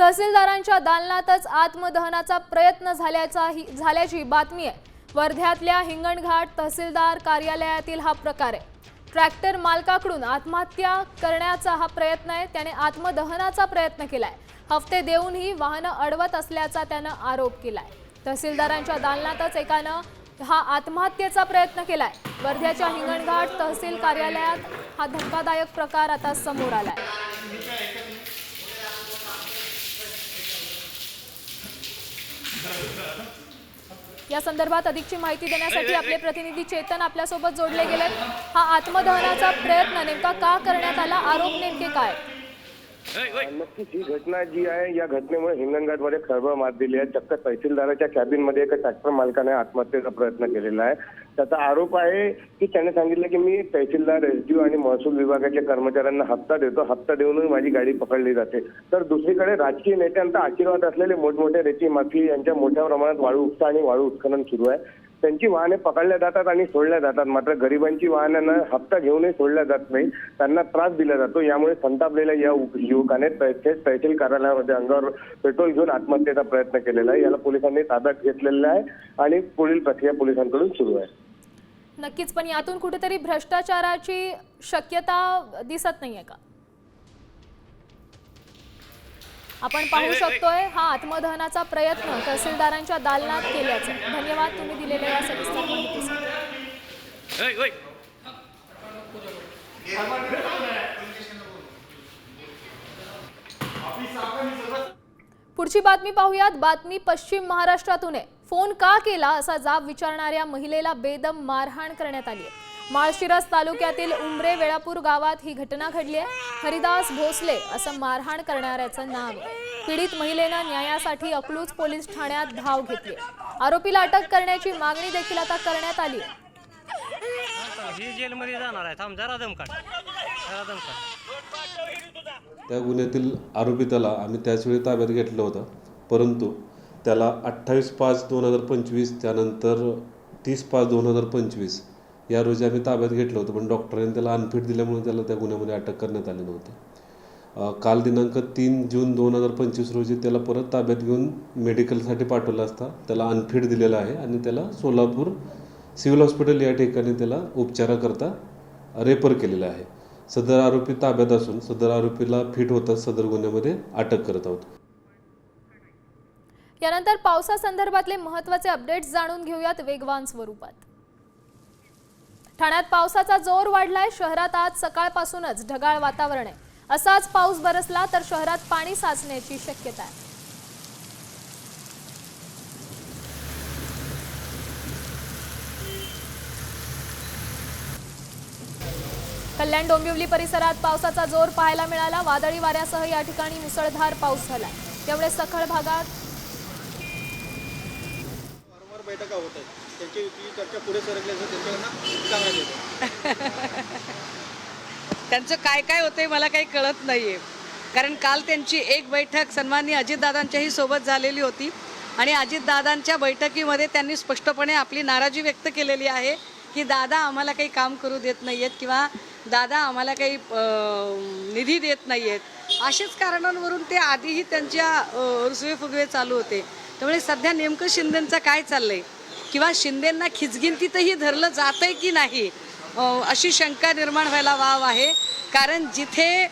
तहसीलदारांच्या दालनातच आत्मदहनाचा प्रयत्न झाल्याचा ही- झाल्याची बातमी आहे. वर्ध्यातल्या हिंगणघाट तहसीलदार कार्यालयातील हा प्रकार आहे. ट्रॅक्टर मालकाकडून आत्महत्या करण्याचा हा प्रयत्न आहे. त्याने आत्मदहनाचा प्रयत्न केलाय. हफ्ते देऊनही वाहनं अडवत असल्याचा त्यानं आरोप केलाय. तहसीलदारांच्या दालनातच एकानं हा आत्महत्येचा प्रयत्न केलाय. वर्ध्याच्या हिंगणघाट तहसील कार्यालयात हा धक्कादायक प्रकार आता समोर आलाय. या संदर्भात अधिकची माहिती देण्यासाठी आपले प्रतिनिधी चेतन आपल्यासोबत जोडले गेलेत. हा आत्मदहनाचा प्रयत्न नेमका का करण्यात आला? आरोप नेमके काय? नक्कीच ही घटना जी आहे या घटनेमुळे हिंगणघाटमध्ये खळबळ मात दिली आहे. चक्क तहसीलदाराच्या कॅबिनमध्ये एका ट्रॅक्टर मालकाने आत्महत्येचा प्रयत्न केलेला आहे. त्याचा आरोप आहे की त्याने सांगितलं की मी तहसीलदार एसडीओ आणि महसूल विभागाच्या कर्मचाऱ्यांना हप्ता देतो. हप्ता देऊनही माझी गाडी पकडली जाते. तर दुसरीकडे राजकीय नेत्यांचा आशीर्वाद असलेले मोठमोठे रेती माफी यांच्या मोठ्या प्रमाणात वाळू उपसा आणि वाळू उत्खनन सुरू आहे. त्यांची वाहने पकडल्या जातात आणि सोडल्या जातात. मात्र गरिबांची वाहनांना हप्ता घेऊनही सोडल्या जात नाही. त्यांना त्रास दिला जातो. यामुळे संतापलेल्या या युवकाने थेट तहसील कार्यालयामध्ये अंगावर पेट्रोल घेऊन आत्महत्येचा प्रयत्न केलेला आहे. याला पोलिसांनी ताब्यात घेतलेला आहे आणि पुढील प्रक्रिया पोलिसांकडून सुरू आहे. नक्कीच पण यातून कुठेतरी भ्रष्टाचाराची शक्यता दिसत नाहीये का? आपण पाहू शकतोय हा आत्मदहनाचा प्रयत्न तहसीलदारांच्या दालनात केल्याचं. धन्यवाद तुम्ही दिलेल्या या सविस्तर माहितीसाठी. पुढची बातमी पाहूयात बातमी पश्चिम महाराष्ट्रातून आहे. फोन का केला असा जाब विचारणाऱ्या महिलेला बेदम मारहाण करण्यात आली आहे. माळशिरस तालुक्यातील उंबरे वेळापूर गावात ही घटना घडली आहे. हरिदास भोसले असं मारहाण करणाऱ्याचं नाव. पीडित महिलेनं न्यायासाठी अकलूज पोलीस ठाण्यात धाव घेतली. आरोपीला अटक करण्याची मागणी देखील आता करण्यात आली त्या गुन्ह्यातील आरोपिताला आम्ही त्याचवेळी ताब्यात घेतलं होतं. परंतु त्याला अठ्ठावीस पाच दोन हजार पंचवीस त्यानंतर तीस पाच दोन हजार पंचवीस या रोजी आम्ही ताब्यात घेतलं होतं पण डॉक्टरांनी त्याला अनफिट दिल्यामुळे त्याला त्या गुन्ह्यामध्ये अटक करण्यात आली नव्हती. काल दिनांक तीन जून दोन हजार पंचवीस रोजी त्याला परत ताब्यात घेऊन मेडिकलसाठी पाठवलं असता त्याला अनफिट दिलेला आहे आणि त्याला सोलापूर सिव्हिल हॉस्पिटल या ठिकाणी त्याला उपचाराकरता रेफर केलेलं आहे. सदर आरोपी ताब्यात असून सदर आरोपीला फिट होताच सदर गुन्ह्यामध्ये अटक करत आहोत. यानंतर पावसासंदर्भातले महत्त्वाचे अपडेट्स जाणून घेऊयात वेगवान स्वरूपात. ठाण्यात पावसाचा जोर वाढलाय शहरात आज सकाळपासूनच ढगाळ वातावरण आहे. असाच पाऊस बरसला तर शहरात पाणी साचण्याची शक्यता आहे. कल्याण डोंबिवली परिसरात पावसाचा जोर पाहायला मिळाला. वादळी वाऱ्यासह या ठिकाणी मुसळधार पाऊस झाला. त्यामुळे सखल भागात पैदा होत आहेत. त्यांची चर्चा पुढे सरकल्याचं त्यांच्याकडनं सांगण्यात येतं. त्यांचं काय काय होतंय मला काही कळत नाहीये. कारण काल त्यांची एक बैठक सन्माननीय अजितदादांच्याही सोबत झालेली होती. आणि अजितदादांच्या बैठकीमध्ये त्यांनी स्पष्टपणे आपली नाराजी व्यक्त केलेली आहे की दादा आम्हाला काही काम करू देत नाही आहेत किंवा दादा आम्हाला काही निधी देत नाही आहेत अशाच कारणांवरून ते आधीही त्यांच्या रुसवे फुगवे चालू होते. त्यामुळे सध्या नेमकं शिंदेंचं काय चाललंय? किंवा शिंदेंना खिचगिंतीतही धरलं जातंय की नाही? अशी शंका निर्माण व्हायला वाव आहे. कारण जिथे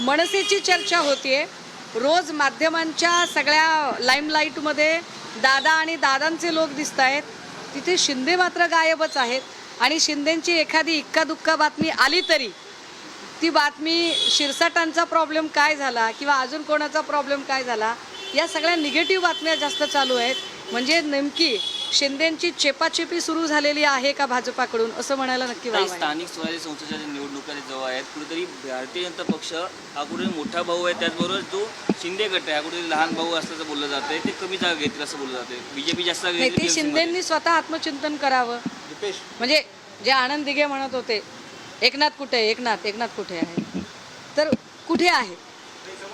मनसेची चर्चा होतीये रोज माध्यमांच्या सगळ्या लाईमलाईटमध्ये दादा आणि दादांचे लोक दिसत आहेत. तिथे शिंदे मात्र गायबच आहेत. आणि शिंदेंची एखादी इक्कादुक्का बातमी आली तरी ती बातमी शिरसाटांचा प्रॉब्लेम काय झाला? किंवा अजून कोणाचा प्रॉब्लेम काय झाला? या सगळ्या निगेटिव्ह बातम्या जास्त चालू आहेत. म्हणजे नेमकी शिंदेंची चेपाचेपी सुरू झालेली आहे का भाजपाकडून? असं म्हणायला नक्की आहे. स्थानिक स्वराज्य संस्थेच्या निवडणुका जवळ आहेत कुठेतरी भारतीय जनता पक्ष हा कुठेतरी मोठा भाऊ आहे. त्याचबरोबर जो शिंदे गट आहे हा कुठेतरी लहान भाऊ असल्याचं बोललं जातंय. ते कमी जागा घेतील असं बोललं जाते बीजेपी जास्त नाही घेतील ते. शिंदेंनी स्वतः आत्मचिंतन करावं. म्हणजे जे आनंद दिघे म्हणत होते एकनाथ कुठे आहे? एकनाथ एकनाथ कुठे आहे? तर कुठे आहे?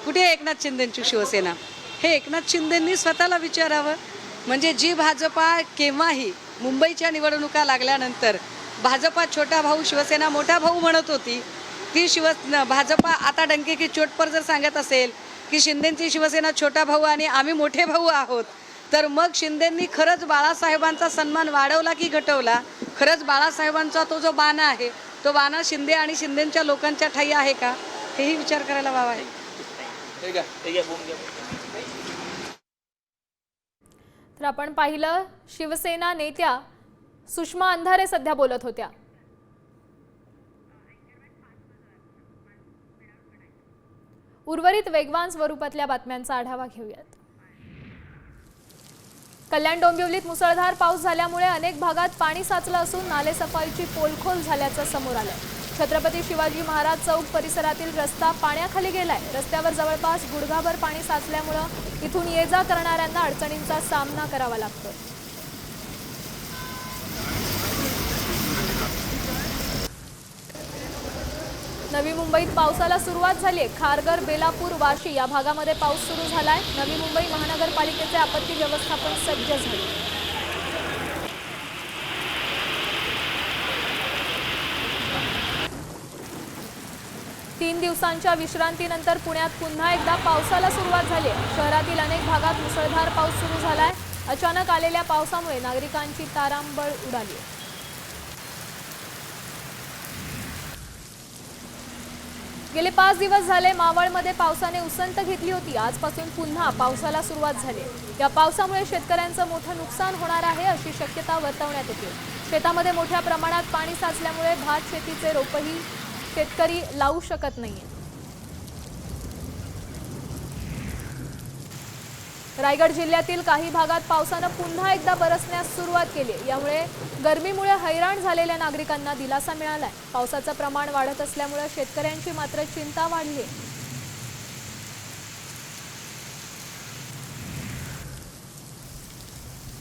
कुठे आहे एकनाथ शिंदेंची शिवसेना? हे एकनाथ शिंदेंनी स्वतःला विचारावं. म्हणजे जी भाजपा केव्हाही मुंबईच्या निवडणुका लागल्यानंतर भाजपा छोटा भाऊ शिवसेना मोठा भाऊ म्हणत होती ती शिव भाजपा आता डंके की चोटपर जर सांगत असेल की शिंदेंची शिवसेना छोटा भाऊ आणि आम्ही मोठे भाऊ आहोत तर मग शिंदेंनी खरंच बाळासाहेबांचा सन्मान वाढवला की घटवला? खरंच बाळासाहेबांचा तो जो बाणा आहे तो बाणा शिंदे आणि शिंदेंच्या लोकांच्या ठाई आहे का? हेही विचार करायला वाव. आहे तर आपण पाहिलं शिवसेना नेत्या सुषमा अंधारे सध्या बोलत होत्या. उर्वरित वेगवान स्वरूपातल्या बातम्यांचा आढावा घेऊयात. कल्याण डोंबिवलीत मुसळधार पाऊस झाल्यामुळे अनेक भागात पाणी साचलं असून नालेसफाईची पोलखोल झाल्याचं समोर आलं. छत्रपती शिवाजी महाराज चौक परिसरातील रस्ता पाण्याखाली गेलाय. रस्त्यावर जवळपास गुडघाभर पाणी साचल्यामुळं इथून ये जा करणाऱ्यांना अडचणींचा सामना करावा लागतो. नवी मुंबईत पावसाला सुरुवात झाली आहे खारघर बेलापूर वाशी या भागामध्ये पाऊस सुरू झालाय. नवी मुंबई महानगरपालिकेचे आपत्ती व्यवस्थापन सज्ज झाले. तीन दिवसांच्या विश्रांतीनंतर पुण्यात पुन्हा एकदा पावसाला सुरुवात झाली. आहे शहरातील अनेक भागात मुसळधार पाऊस सुरू झालाय. अचानक आलेल्या पावसामुळे नागरिकांची तारांबळ उडाली. आहे गेले पाच दिवस झाले मावळमध्ये पावसाने उसंत घेतली होती. आजपासून पुन्हा पावसाला सुरुवात झाली. या पावसामुळे शेतकऱ्यांचं मोठं नुकसान होणार आहे अशी शक्यता वर्तवण्यात येते. शेतामध्ये मोठ्या प्रमाणात पाणी साचल्यामुळे भात शेतीचे रोपही शेतकरी लावू शकत नाहीये. रायगड जिल्ह्यातील काही भागात पावसानं पुन्हा एकदा बरसण्यास सुरुवात केली. यामुळे गरमीमुळे हैराण झालेल्या नागरिकांना दिलासा मिळालाय. पावसाचं प्रमाण वाढत असल्यामुळे शेतकऱ्यांची मात्र चिंता वाढली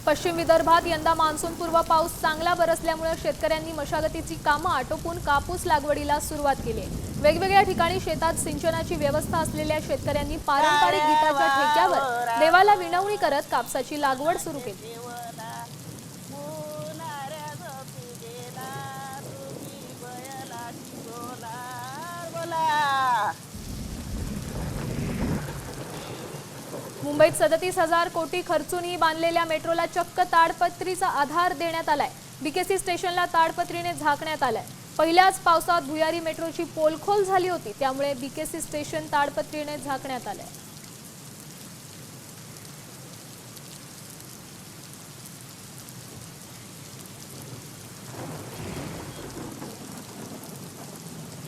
पश्चिम विदर्भात यंदा मान्सूनपूर्व पाऊस चांगला बरसल्यामुळे शेतकऱ्यांनी मशागतीची कामं आटोपून कापूस लागवडीला सुरुवात केली. वेगवेगळ्या ठिकाणी शेतात सिंचनाची व्यवस्था असलेल्या शेतकऱ्यांनी पारंपरिक गीताच्या ठेक्यावर देवाला विनवणी करत कापसाची लागवड सुरू केली. मुंबईत सदतीस हजार कोटी खर्चूनही बांधलेल्या मेट्रोला चक्क ताडपत्रीचा आधार देण्यात आलाय. बीकेसी स्टेशनला ताडपत्रीने झाकण्यात आलाय. पहिल्याच पावसात भुयारी मेट्रोची पोलखोल झाली होती त्यामुळे बीकेसी स्टेशन ताडपत्रीने झाकण्यात आलंय.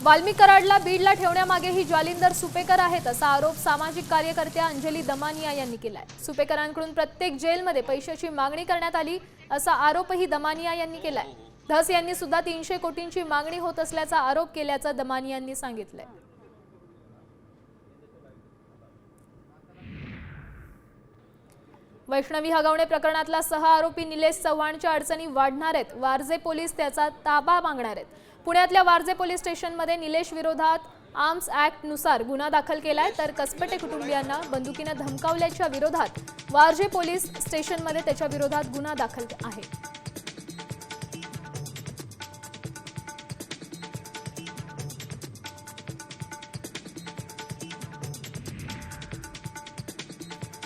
वाल्मिक कराडला बीडला ठेवण्यामागे ही जालिंदर सुपेकर आहेत असा आरोप सामाजिक कार्यकर्त्या अंजली दमानिया यांनी केलाय. सुपेकरांकडून प्रत्येक जेलमध्ये पैशाची मागणी करण्यात आली असा आरोपही दमानिया यांनी केलाय. धस यांनी सुद्धा तीनशे कोटींची मागणी होत असल्याचा आरोप केल्याचं दमानियांनी सांगितलंय. वैष्णवी हगवणे प्रकरणातला सहा आरोपी निलेश चव्हाणच्या अडचणी वाढणार आहेत. वारजे पोलीस त्याचा ताबा मागणार आहेत. पुण्यातल्या वारजे पोलीस स्टेशनमध्ये निलेश विरोधात आर्म्स ऍक्टनुसार गुन्हा दाखल केलाय तर कसपटे कुटुंबियांना बंदुकीनं धमकावल्याच्या विरोधात वारजे पोलीस स्टेशनमध्ये त्याच्या विरोधात गुन्हा दाखल आहे.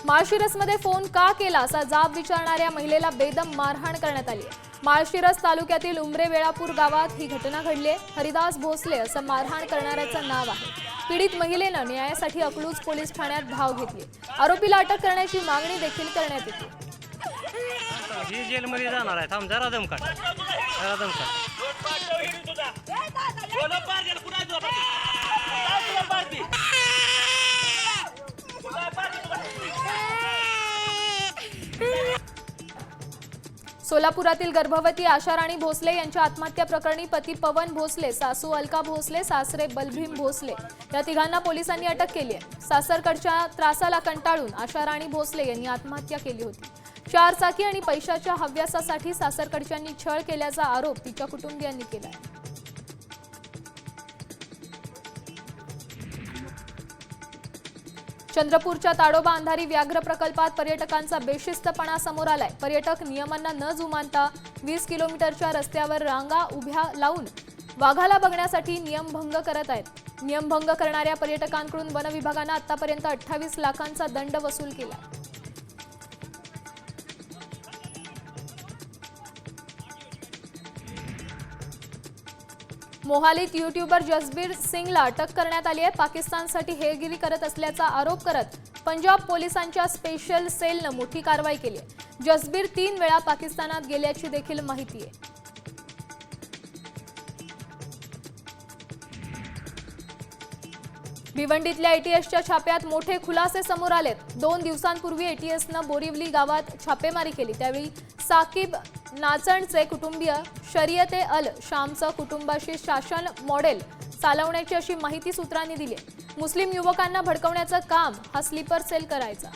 माळशिरसमध्ये फोन का केला असा जाब विचारणाऱ्या महिलेला बेदम मारहाण करण्यात आली आहे. माळशिरस तालुक्यातील उमरे वेळापूर गावात ही घटना घडली आहे. हरिदास भोसले असं मारहाण करणाऱ्याचं नाव आहे. पीडित महिलेनं न्यायासाठी अकलूज पोलीस ठाण्यात धाव घेतली. आरोपीला अटक करण्याची मागणी देखील करण्यात येते. ही जेलमध्ये जाणार आहे थांब जरा दमकाट जरा दमकाट सोलापुरातील गर्भवती आशाराणी भोसले यांच्या आत्महत्या प्रकरणी पती पवन भोसले सासू अलका भोसले सासरे बलभीम भोसले या तिघांना पोलिसांनी अटक केली आहे. सासरकडच्या त्रासाला कंटाळून आशाराणी भोसले यांनी आत्महत्या केली होती. चारचाकी आणि पैशाच्या हव्यासासाठी सासरकडच्यांनी छळ केल्याचा आरोप तिच्या कुटुंबियांनी केला आहे चंद्रपूरच्या ताडोबा अंधारी व्याघ्र प्रकल्पात पर्यटकांचा बेशिस्तपणा समोर आलाय. पर्यटक नियमांना न जुमानता वीस किलोमीटरच्या रस्त्यावर रांगा उभ्या लावून वाघाला बघण्यासाठी नियमभंग करत आहेत. नियमभंग करणाऱ्या पर्यटकांकडून वन विभागानं आतापर्यंत अठ्ठावीस लाखांचा दंड वसूल केला मोहालीत युट्यूबर जसबीर सिंगला अटक करण्यात आली आहे. पाकिस्तानसाठी हेरगिरी करत असल्याचा आरोप करत पंजाब पोलिसांच्या स्पेशल सेलनं मोठी कारवाई केली आहे. जसबीर तीन वेळा पाकिस्तानात गेल्याची देखील माहिती आहे. भिवंडीतल्या एटीएसच्या छाप्यात मोठे खुलासे समोर आलेत. दोन दिवसांपूर्वी एटीएसनं बोरिवली गावात छापेमारी केली. त्यावेळी साकीब नाचणचे कुटुंबीय शरीयते अल शामचं कुटुंबाशी शासन मॉडेल चालवण्याची अशी माहिती सूत्रांनी दिली. मुस्लिम युवकांना भडकवण्याचं काम हा स्लीपर सेल करायचा.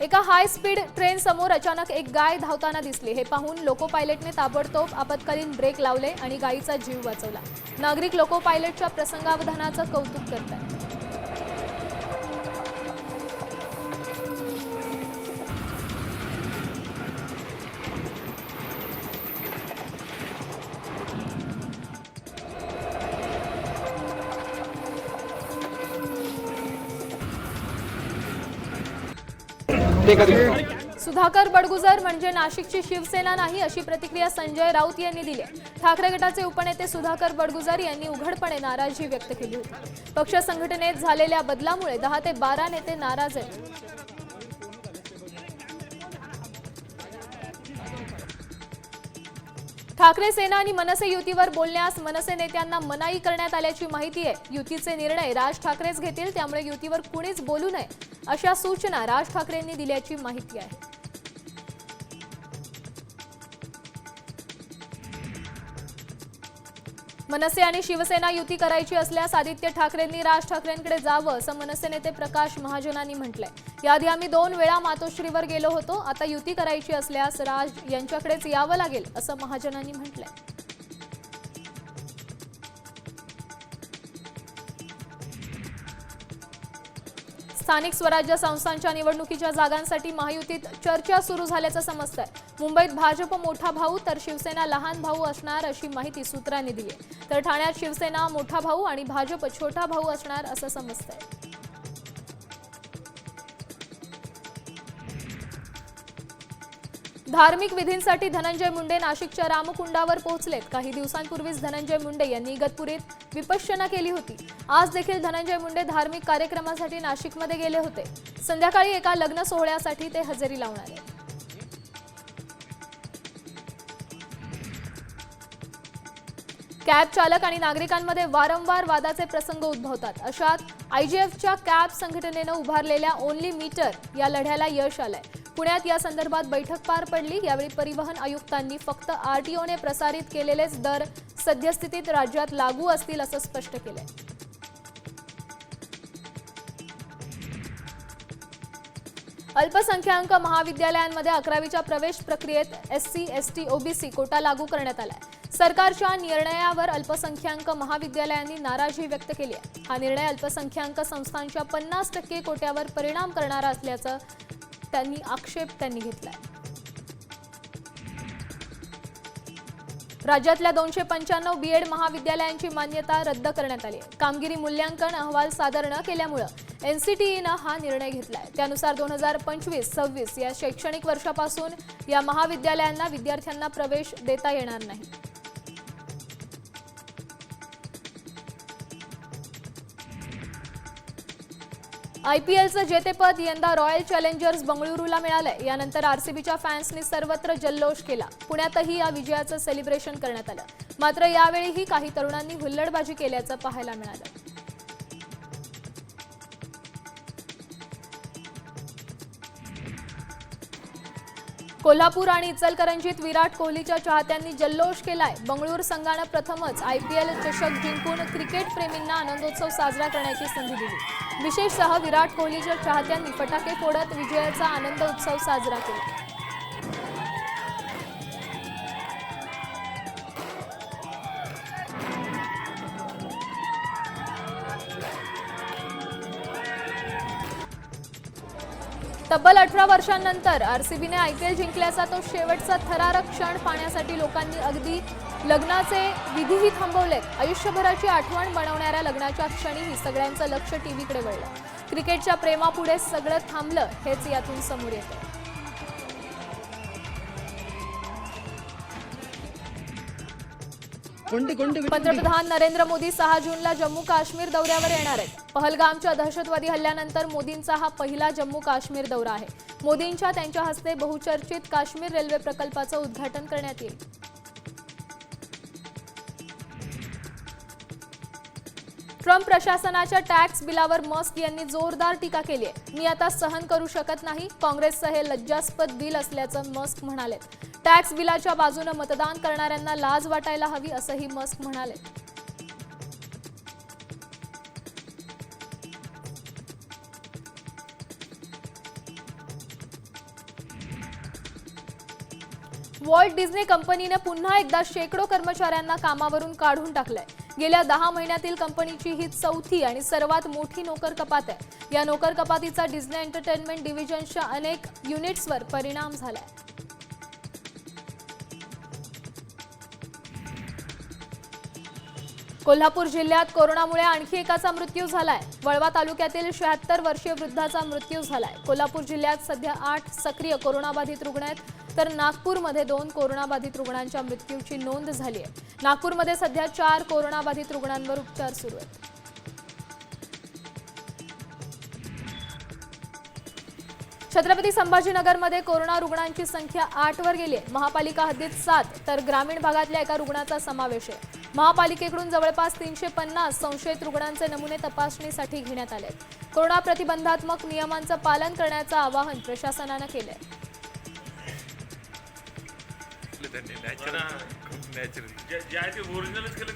एका हाय स्पीड ट्रेन समोर अचानक एक गाय धावताना दिसली. हे पाहून लोको पायलटने ताबडतोब आपत्कालीन ब्रेक लावले आणि गायीचा जीव वाचवला. नागरिक लोको पायलटच्या प्रसंगावधानाचं कौतुक करतात. सुधाकर बडगुजर म्हणजे नाशिकची शिवसेना नाही अशी प्रतिक्रिया संजय राऊत यांनी दिली. ठाकरे गटाचे उपनेते सुधाकर बडगुजर यांनी उघडपणे नाराजी व्यक्त केली होती. पक्ष संघटनेत झालेल्या बदलामुळे दहा ते बारा नेते नाराज आहेत. ठाकरे सेना आणि मनसे युतीवर बोलण्यास मनसे नेत्यांना मनाई करण्यात आल्याची माहिती आहे. युतीचे निर्णय राज ठाकरेच घेतील त्यामुळे युतीवर कुणीच बोलू नये. अशा सूचना राज ठाकरेंनी दिल्याची माहिती आहे. मनसे आणि शिवसेना युती करायची असल्यास आदित्य ठाकरेंनी राज ठाकरेंकडे जावं असं मनसे नेते प्रकाश महाजनांनी म्हटलंय. याआधी आम्ही दोन वेळा मातोश्रीवर गेलो होतो आता युती करायची असल्यास राज यांच्याकडेच यावं लागेल असं महाजनांनी म्हटलंय. स्थानिक स्वराज्य संस्थांच्या निवडणुकीच्या जागांसाठी महायुतीत चर्चा सुरू झाल्याचं समजतंय. मुंबईत भाजप मोठा भाऊ तर शिवसेना लहान भाऊ असणार अशी माहिती सूत्रांनी दिली तर ठाण्यात शिवसेना मोठा भाऊ आणि भाजप छोटा भाऊ असणार असं समजतंय. धार्मिक विधींसाठी धनंजय मुंडे नाशिकच्या रामकुंडावर पोहोचलेत. काही दिवसांपूर्वीच धनंजय मुंडे यांनी इगतपुरीत विपश्यना केली होती. आज देखील धनंजय मुंडे धार्मिक कार्यक्रमासाठी नाशिकमध्ये गेले होते. संध्याकाळी एका लग्न सोहळ्यासाठी ते हजेरी लावणार आहेत कॅब चालक आणि नागरिकांमध्ये वारंवार वादाचे प्रसंग उद्भवतात. अशात आयजीएफच्या कॅब संघटनेनं उभारलेल्या ओनली मीटर या लढ्याला यश आलंय. पुण्यात या संदर्भात बैठक पार पडली. यावेळी परिवहन आयुक्तांनी फक्त आरटीओने प्रसारित केलेलेच दर सद्यस्थितीत राज्यात लागू असतील असं स्पष्ट केलंय. अल्पसंख्याक महाविद्यालयांमध्ये अकरावीच्या प्रवेश प्रक्रियेत S C S T OBC quota लागू करण्यात आलाय. सरकारच्या निर्णयावर अल्पसंख्याक महाविद्यालयांनी नाराजी व्यक्त केली आहे. हा निर्णय अल्पसंख्याक संस्थांच्या पन्नास टक्के कोट्यावर परिणाम करणारा असल्याचं त्यांनी आक्षेप त्यांनी घेतलाय. राज्यातल्या दोनशे पंच्याण्णव बीएड महाविद्यालयांची मान्यता रद्द करण्यात आली आहे. कामगिरी मूल्यांकन अहवाल सादर न केल्यामुळं एनसीटीईनं हा निर्णय घेतलाय. त्यानुसार दोन हजार पंचवीस सव्वीस या शैक्षणिक वर्षापासून या महाविद्यालयांना विद्यार्थ्यांना प्रवेश देता येणार नाही. आयपीएलचं जेतेपद यंदा रॉयल चॅलेंजर्स बंगळुरूला मिळालंय. यानंतर आरसीबीच्या फॅन्सनी सर्वत्र जल्लोष केला. पुण्यातही या विजयाचं सेलिब्रेशन करण्यात आलं. मात्र यावेळीही काही तरुणांनी हुल्लडबाजी केल्याचं पाहायला मिळालं. कोल्हापूर आणि इचलकरंजीत विराट कोहलीच्या चाहत्यांनी जल्लोष केलाय. बंगळूर संघानं प्रथमच आयपीएल चषक जिंकून क्रिकेटप्रेमींना आनंदोत्सव साजरा करण्याची संधी दिली. विशेषतः विराट कोहलीच्या चाहत्यांनी फटाके फोडत विजयाचा आनंद उत्सव साजरा केला. तब्बल अठरा वर्षांनंतर आरसीबीने आयपीएल जिंकल्याचा तो शेवटचा थरारक क्षण पाहण्यासाठी लोकांनी अगदी लग्नाचे विधीही थांबवलेत. आयुष्यभराची आठवण बनवणाऱ्या लग्नाच्या क्षणीही सगळ्यांचं लक्ष टीव्हीकडे वळलं. क्रिकेटच्या प्रेमापुढे सगळं थांबलं हेच यातून समोर येतं. पंतप्रधान नरेंद्र मोदी सहा जूनला जम्मू काश्मीर दौऱ्यावर येणार आहेत. पहलगामच्या दहशतवादी हल्ल्यानंतर मोदींचा हा पहिला जम्मू काश्मीर दौरा आहे. मोदींच्या त्यांच्या हस्ते बहुचर्चित काश्मीर रेल्वे प्रकल्पाचं उद्घाटन करण्यात येईल. ट्रम्प प्रशासनाच्या टॅक्स बिलावर मस्क यांनी जोरदार टीका केली आहे मी आता सहन करू शकत नाही. काँग्रेसचं हे लज्जास्पद बिल असल्याचं मस्क म्हणाले टॅक्स बिलाच्या बाजूनं मतदान करणाऱ्यांना लाज वाटायला हवी असंही मस्क म्हणाले वॉल्ट डिझनी कंपनीने पुन्हा एकदा शेकडो कर्मचाऱ्यांना कामावरून काढून टाकलंय. गेल्या दहा महिन्यातील कंपनीची ही चौथी आणि सर्वात मोठी नोकर कपात आहे. या नोकर कपातीचा डिझनी एंटरटेनमेंट डिव्हिजनच्या अनेक युनिट्सवर परिणाम झालाय. कोल्हापूर जिल्ह्यात कोरोनामुळे आणखी एकाचा मृत्यू झालाय. वळवा तालुक्यातील शहात्तर वर्षीय वृद्धाचा मृत्यू झालाय. कोल्हापूर जिल्ह्यात सध्या आठ सक्रिय कोरोनाबाधित रुग्ण आहेत. तर नागपूरमध्ये दोन कोरोनाबाधित रुग्णांच्या मृत्यूची नोंद झाली आहे. नागपूरमध्ये सध्या चार कोरोनाबाधित रुग्णांवर उपचार सुरू आहेत. छत्रपती संभाजीनगरमध्ये कोरोना रुग्णांची संख्या आठ वर गेली आहे. महापालिका हद्दीत सात तर ग्रामीण भागातल्या एका रुग्णाचा समावेश आहे. महापालिकेकडून जवळपास तीनशे पन्नास संशयित रुग्णांचे नमुने तपासणीसाठी घेण्यात आले कोरोना प्रतिबंधात्मक नियमांचं पालन करण्याचं आवाहन प्रशासनानं केलं आहे नॅचरल नॅचरल जे आहे ते ओरिजिनलच केलं